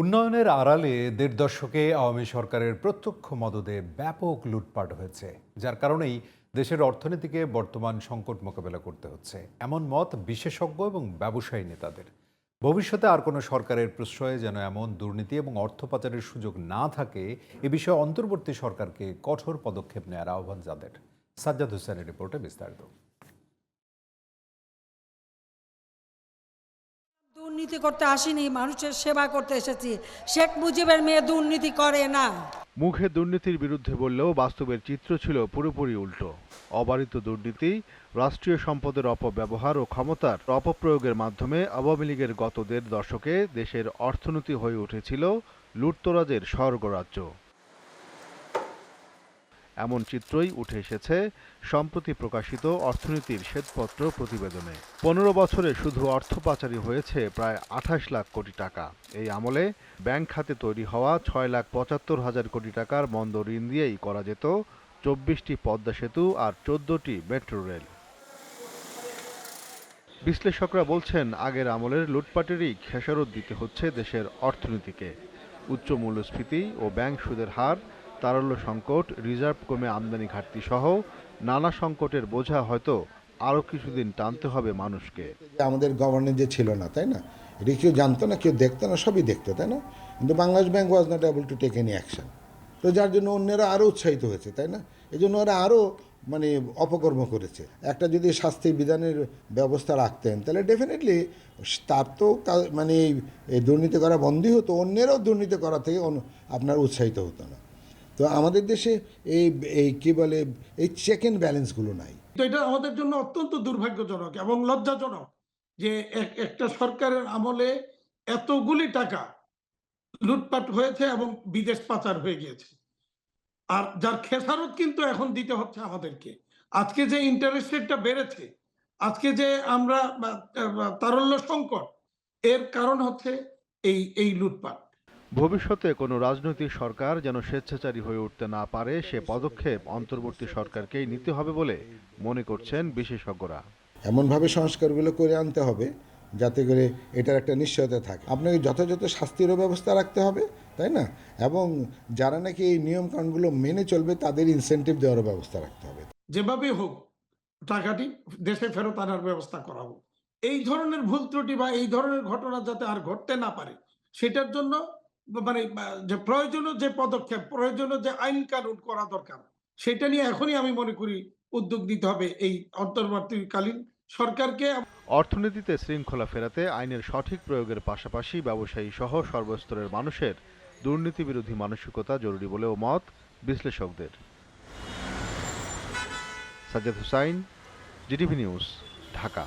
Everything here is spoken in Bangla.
উন্নয়নের আড়ালে দেড় দশকে আওয়ামী সরকারের প্রত্যক্ষ মদদে ব্যাপক লুটপাট হয়েছে, যার কারণেই দেশের অর্থনীতিকে বর্তমান সংকট মোকাবেলা করতে হচ্ছে। এমন মত বিশেষজ্ঞ এবং ব্যবসায়ী নেতাদের। ভবিষ্যতে আর কোনো সরকারের প্রশ্রয়ে যেন এমন দুর্নীতি এবং অর্থ পাচারের সুযোগ না থাকে, এ বিষয়ে অন্তর্বর্তী সরকারকে কঠোর পদক্ষেপ নেওয়ার আহ্বান যাদের। সাজ্জাদ হোসেনের রিপোর্টে বিস্তারিত। দুর্নীতি করতে আসিনি, মানুষের সেবা করতে এসেছি। শেখ মুজিবের মেয়ে দুর্নীতি করে না। মুখে দুর্নীতির বিরুদ্ধে বললেও বাস্তবের চিত্র ছিল পুরোপুরি উল্টো। অবারিত দুর্নীতি, রাষ্ট্রীয় সম্পদের অপব্যবহার ও ক্ষমতার অপপ্রয়োগের মাধ্যমে আওয়ামী লীগের গত দেড় দশকে দেশের অর্থনীতি হয়ে উঠেছিল লুটতরাজের স্বর্গরাজ্য। এমন চিত্রই উঠে এসেছে সম্প্রতি প্রকাশিত অর্থনীতির শ্বেতপত্র প্রতিবেদনে। পনেরো বছরে শুধু অর্থ পাচারি হয়েছে প্রায় আঠাশ লাখ কোটি টাকা। এই আমলে ব্যাংক খাতে তৈরি হওয়া ছয় লাখ পঁচাত্তর হাজার কোটি টাকার মন্দ ঋণ দিয়েই করা যেত চব্বিশটি পদ্মা সেতু আর চোদ্দটি মেট্রো রেল। বিশ্লেষকরা বলছেন, আগের আমলের লুটপাটেরই খেসারত দিতে হচ্ছে দেশের অর্থনীতিকে। উচ্চ মূল্যস্ফীতি ও ব্যাংক সুদের হার তারল্য সংকট, রিজার্ভ কমে আমদানি ঘাটতি সহ নানা সংকটের বোঝা হয়তো আরও কিছুদিন টানতে হবে মানুষকে। আমাদের গভর্নেন্স যে ছিল না, তাই না? এটা কেউ জানতো না, কেউ দেখতো না, সবই দেখতো, তাই না? কিন্তু Bangladesh bank was not able to take any action তো যার জন্য অন্যেরা আরও উৎসাহিত হয়েছে, তাই না? এই জন্য ওরা আরও মানে অপকর্ম করেছে। একটা যদি শাস্তি বিধানের ব্যবস্থা রাখতেন, তাহলে ডেফিনেটলি তার তো মানে দুর্নীতি করা বন্ধই হতো, অন্যেরাও দুর্নীতি করা থেকে আপনার উৎসাহিত হতো না। তো আমাদের দেশে এই এই কী বলে, এই চেক অ্যান্ড ব্যালেন্সগুলো নাই। তো এটা আমাদের জন্য অত্যন্ত দুর্ভাগ্যজনক এবং লজ্জাজনক যে এক- একটা সরকারের আমলে এতগুলি টাকা লুটপাট হয়েছে এবং বিদেশ পাচার হয়ে গিয়েছে। আর যার খেসারত কিন্তু এখন দিতে হচ্ছে আমাদেরকে। আজকে যে ইন্টারেস্ট রেটটা বেড়েছে, আজকে যে আমরা তারল্য সংকট, এর কারণ হচ্ছে এই এই লুটপাট। ভবিষ্যতে কোনো রাজনৈতিক সরকার যেন স্বেচ্ছাচারী হয়ে উঠতে না পারে সে পদক্ষেপ অন্তর্বর্তী সরকারকেই নিতে হবে বলে মনে করছেন বিশেষজ্ঞরা। এমনভাবে সংস্কারগুলো করে আনতে হবে যাতে করে এটার একটা নিশ্চয়তা থাকে। আপনাকে যথাযথ শাস্তিরও ব্যবস্থা রাখতে হবে তাই না? এবং যারা নাকি এই নিয়মকানুনগুলো মেনে চলবে তাদের ইনসেন্টিভ দেওয়ারও ব্যবস্থা রাখতে হবে। যেভাবে হোক টাকাটি দেশে ফেরত আনার ব্যবস্থা করা হোক। এই ধরনের ভুল ত্রুটি বা এই ধরনের ঘটনা যাতে আর ঘটতে না পারে সেটার জন্য মানে যে প্রয়োজনীয় যে পদক্ষেপ, প্রয়োজনীয় যে আইন কানুন করা দরকার, সেটা নিয়ে এখনই আমি মনে করি উদ্যোগ নিতে হবে এই অন্তর্বর্তীকালীন সরকারকে। অর্থনীতিতে শৃঙ্খলা ফেরাতে আইনের সঠিক প্রয়োগের পাশাপাশি ব্যবসায়ী সহ সর্বস্তরের মানুষের দুর্নীতি বিরোধী মানসিকতা জরুরি বলেও মত বিশ্লেষকদের। Sajjad Hussain, GTV news, Dhaka.